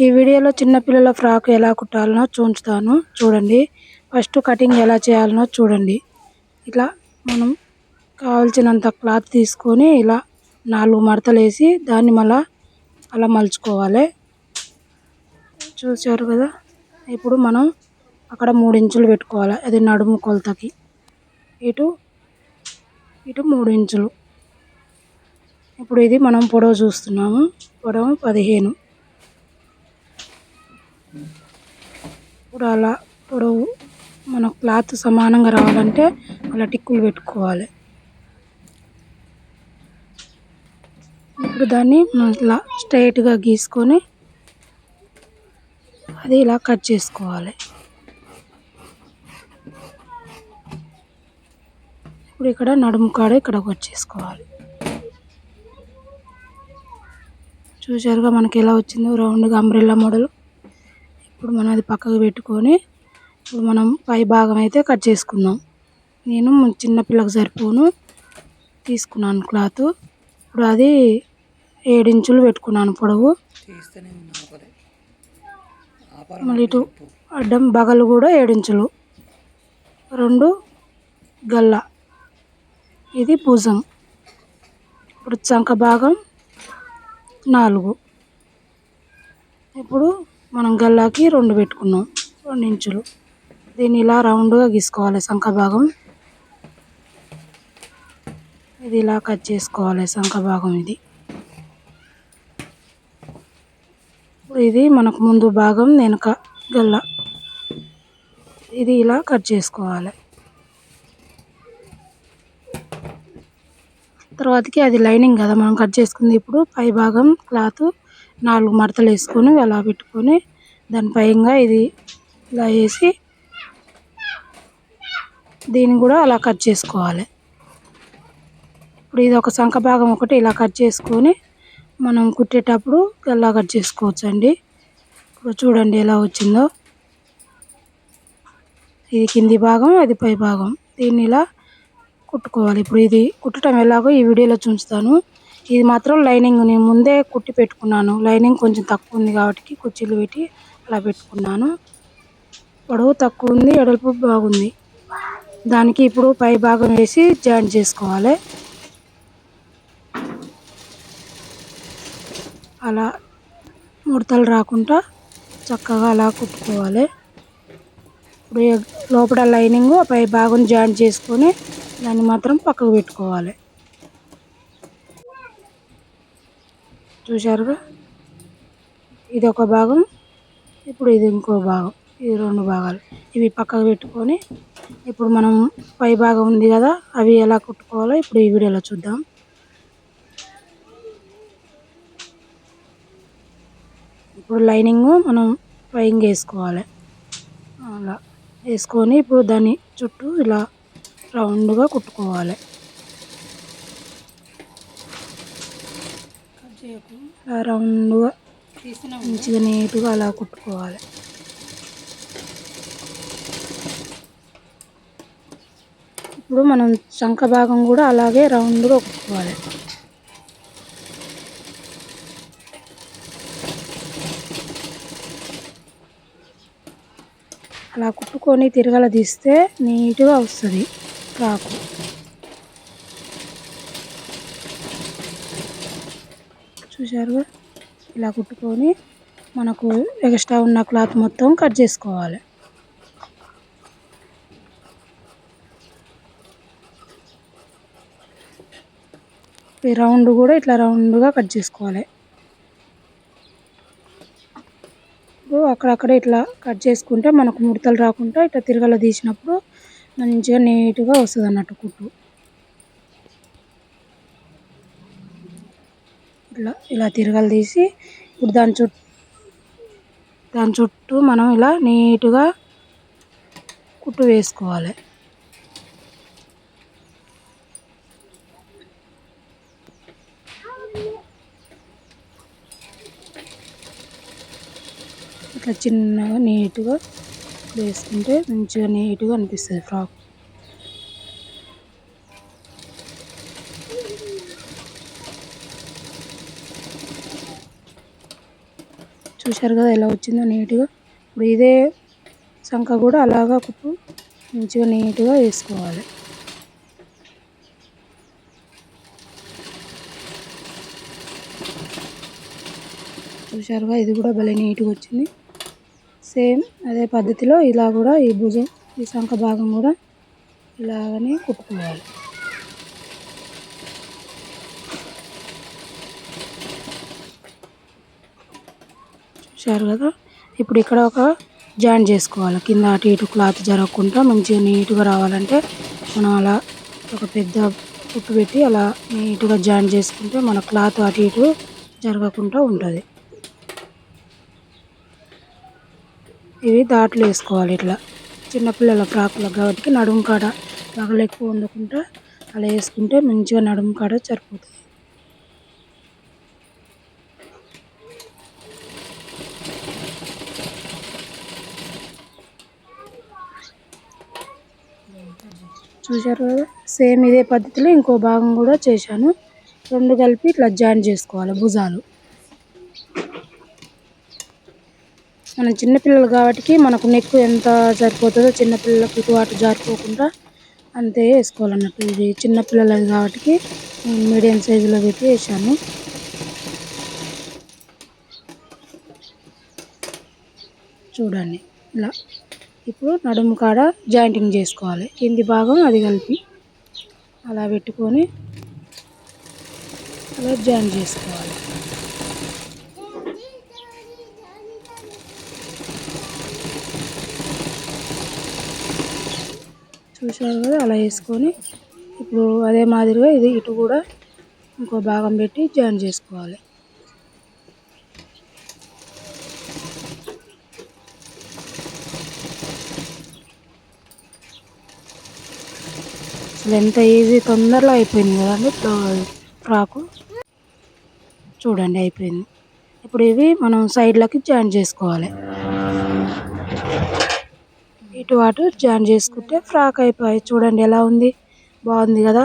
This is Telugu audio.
ఈ వీడియోలో చిన్నపిల్లల ఫ్రాక్ ఎలా కుట్టాలనో చూంచుతాను చూడండి. ఫస్ట్ కటింగ్ ఎలా చేయాలనో చూడండి. ఇట్లా మనం కావలసినంత క్లాత్ తీసుకొని ఇలా నాలుగు మడతలు వేసి దాన్ని మళ్ళా అలా మలుచుకోవాలి. చూసారు కదా? ఇప్పుడు మనం అక్కడ మూడు ఇంచులు పెట్టుకోవాలి. అది నడుము కొలతకి. ఇటు ఇటు మూడు ఇంచులు. ఇప్పుడు ఇది మనం పొడవు చూస్తున్నాము. పొడవు పదిహేను. ఇప్పుడు అలా పొడవు మన క్లాత్ సమానంగా రావాలంటే అలా టిక్కులు పెట్టుకోవాలి. ఇప్పుడు దాన్ని ఇలా స్ట్రైట్గా గీసుకొని అది ఇలా కట్ చేసుకోవాలి. ఇప్పుడు ఇక్కడ నడుము కాడ ఇక్కడ వచ్చేసుకోవాలి. చూసారుగా మనకి ఎలా వచ్చిందో రౌండ్గా అంబ్రెల్లా మోడల్. ఇప్పుడు మనం అది పక్కకు పెట్టుకొని ఇప్పుడు మనం పై భాగం అయితే కట్ చేసుకుందాం. నేను చిన్నపిల్లకు సరిపోను. తీసుకున్నాను క్లాత్. ఇప్పుడు అది ఏడించులు పెట్టుకున్నాను పొడవు. మళ్ళీ ఇటు అడ్డం బగలు కూడా ఏడించులు రెండు గల్ల. ఇది భుజం. ఇప్పుడు చంక భాగం నాలుగు. ఇప్పుడు మనం గల్లాకి రెండు పెట్టుకున్నాం రెండు ఇంచులు. దీన్ని ఇలా రౌండ్గా గీసుకోవాలి శంఖ భాగం ఇది ఇలా కట్ చేసుకోవాలి శంఖ భాగం ఇది ఇది మనకు ముందు భాగం వెనుక గల్ల. ఇది ఇలా కట్ చేసుకోవాలి. తర్వాతకి అది లైనింగ్ కదా మనం కట్ చేసుకుంది. ఇప్పుడు పై భాగం క్లాత్ నాలుగు మడతలు వేసుకొని అలా పెట్టుకొని దాని పైగా ఇది ఇలా వేసి దీన్ని కూడా అలా కట్ చేసుకోవాలి. ఇప్పుడు ఇది ఒక సంఖ భాగం ఒకటి ఇలా కట్ చేసుకొని మనం కుట్టేటప్పుడు ఎలా కట్ చేసుకోవచ్చు అండి ఇప్పుడు చూడండి ఎలా వచ్చిందో. ఇది కింది భాగం అది పై భాగం. దీన్ని ఇలా కుట్టుకోవాలి. ఇప్పుడు ఇది కుట్టడం ఎలాగో ఈ వీడియోలో చూస్తాను ఇది మాత్రం లైనింగ్ నేను ముందే కుట్టి పెట్టుకున్నాను. లైనింగ్ కొంచెం తక్కువ ఉంది కాబట్టి కుర్చీలు పెట్టి అలా పెట్టుకున్నాను. పొడవు తక్కువ ఉంది ఎడల్పు బాగుంది. దానికి ఇప్పుడు పై భాగం వేసి జాయింట్ చేసుకోవాలి. అలా ముడతలు రాకుండా చక్కగా అలా కుట్టుకోవాలి. ఇప్పుడు లోపల లైనింగ్ పై భాగం జాయింట్ చేసుకొని దాన్ని మాత్రం పక్కకు పెట్టుకోవాలి. చూశారుగా? ఇది ఒక భాగం ఇప్పుడు ఇది ఇంకో భాగం ఇది రెండు భాగాలు. ఇవి పక్కకు పెట్టుకొని ఇప్పుడు మనం పై భాగం ఉంది కదా అవి ఎలా కుట్టుకోవాలో ఇప్పుడు ఈ వీడియోలో చూద్దాం. ఇప్పుడు లైనింగ్ మనం పైంగ్ వేసుకోవాలి. అలా వేసుకొని ఇప్పుడు దాని చుట్టూ ఇలా రౌండ్గా కుట్టుకోవాలి. అలా రౌండ్గా మంచిగా నీట్గా అలా కుట్టుకోవాలి. ఇప్పుడు మనం శంఖ భాగం కూడా అలాగే రౌండ్గా కుట్టుకోవాలి. అలా కుట్టుకొని తిరగల తీస్తే నీట్గా వస్తుంది. ఫ్రాకు చూసారుగా ఇలా కుట్టుకొని మనకు ఎక్స్ట్రా ఉన్న క్లాత్ మొత్తం కట్ చేసుకోవాలి. ఈ రౌండ్ కూడా ఇట్లా రౌండ్గా కట్ చేసుకోవాలి. ఇప్పుడు అక్కడక్కడ ఇట్లా కట్ చేసుకుంటే మనకు ముడతలు రాకుండా ఇట్లా తిరగల తీసినప్పుడు మంచిగా నీట్గా వస్తుంది అన్నట్టు కుట్టు. ఇలా ఇలా తిరగలు తీసి ఇప్పుడు దాని చుట్టూ దాని చుట్టూ మనం ఇలా నీట్గా కుట్టు వేసుకోవాలి. ఇట్లా చిన్నగా నీట్గా వేసుకుంటే మంచిగా నీట్గా అనిపిస్తుంది ఫ్రాక్. చూశారు కదా ఎలా వచ్చిందో నీట్గా. ఇప్పుడు ఇదే సంఖ కూడా అలాగా కుట్టు మంచిగా నీట్గా వేసుకోవాలి. చూశారుగా ఇది కూడా భలే నీట్గా వచ్చింది. సేమ్ అదే పద్ధతిలో ఇలా కూడా ఈ భుజం ఈ సంఖ భాగం కూడా ఇలాగనే కుట్టుకోవాలి. చూశారు కదా? ఇప్పుడు ఇక్కడ ఒక జాయిన్ చేసుకోవాలి. కింద అటు ఇటు క్లాత్ జరగకుండా మంచిగా నీట్గా రావాలంటే మనం అలా ఒక పెద్ద కుట్టు పెట్టి అలా నీట్గా జాయిన్ చేసుకుంటే మన క్లాత్ అటు ఇటు జరగకుండా ఉంటుంది. ఇవి దాట్లు వేసుకోవాలి ఇట్లా. చిన్నపిల్లల ఫ్రాకులకు కాబట్టి నడుము కాడ పగలు ఎక్కువ ఉండకుండా అలా వేసుకుంటే మంచిగా నడుము కాడ సరిపోతుంది. చూశారు కదా? సేమ్ ఇదే పద్ధతిలో ఇంకో భాగం కూడా చేశాను. రెండు కలిపి ఇట్లా జాయిన్ చేసుకోవాలి భుజాలు. మనం చిన్నపిల్లలు కాబట్టి మనకు నెక్ ఎంత సరిపోతుందో చిన్నపిల్లలకు ఇటు అటు జారిపోకుండా అంతే వేసుకోవాలన్నట్టు ఇది చిన్నపిల్లలది కాబట్టి మీడియం సైజులో పెట్టి వేసాను చూడండి ఇలా. ఇప్పుడు నడుము కాడ జాయింటింగ్ చేసుకోవాలి. కింది భాగం అది కలిపి అలా పెట్టుకొని అలా జాయిన్ చేసుకోవాలి. చూసారు కదా? అలా వేసుకొని ఇప్పుడు అదే మాదిరిగా ఇది ఇటు కూడా ఇంకో భాగం పెట్టి జాయిన్ చేసుకోవాలి. అసలు ఎంత ఈజీ తొందరలో అయిపోయింది కదండి ఫ్రాకు? చూడండి అయిపోయింది. ఇప్పుడు ఇవి మనం సైడ్లకి జాయిన్ చేసుకోవాలి. ఇటు అటు జాయిన్ చేసుకుంటే ఫ్రాక్ అయిపోయి చూడండి ఎలా ఉంది? బాగుంది కదా?